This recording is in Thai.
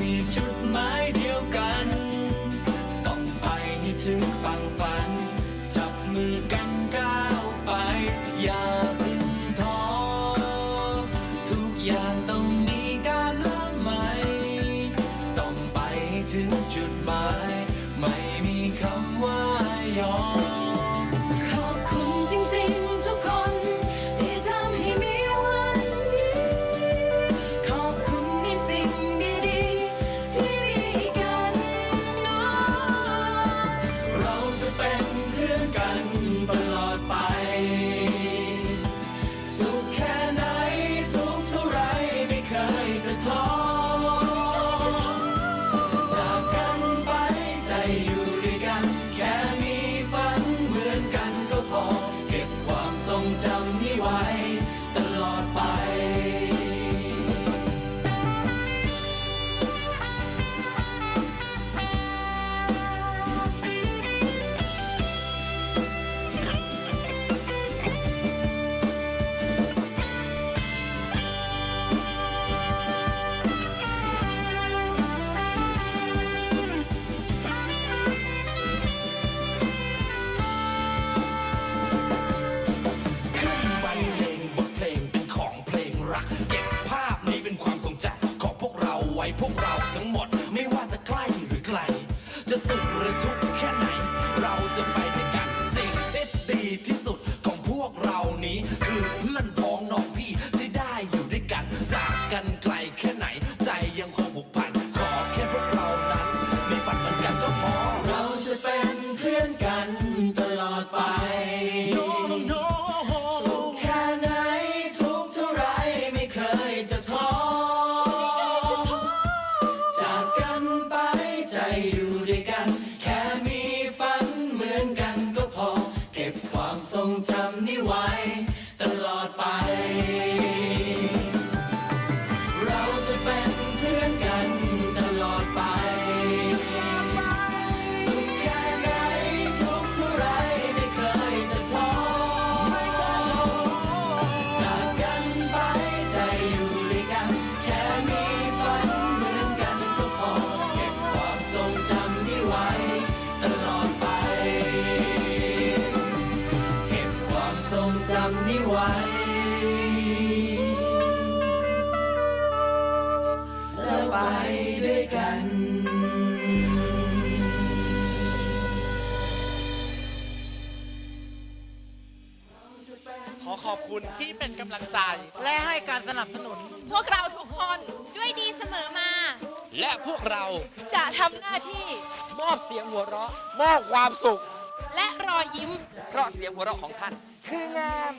มีจุดหมายเดียวกัน เรานี้ คือเพื่อนพ้องน้องพี่ที่ได้อยู่ด้วยกัน จากกันไกลแค่ไหน ใจยังคงผูกพันขอแค่พวกเรานั้น มีฝันเหมือนกันก็พอ เราจะเป็นเพื่อนกันตลอดไปสุขแค่ไหนทุกข์เท่าไรไม่เคยจะท้อจากกันไปใจอยู่ ทรงจำนี้ไว้ ตลอดไป เราจะเป็นเพื่อนกัน รงจำนี้ไว้ แล้วไปด้วยกันขอขอบคุณที่เป็นกำลังใจ และให้การสนับสนุน พวกเราทุกคนด้วยดีเสมอมา และพวกเราจะทำหน้าที่มอบเสียงหัวเราะมอบความสุข และรอยยิ้ม เพราะเสียงหัวเราะของท่าน คืองาม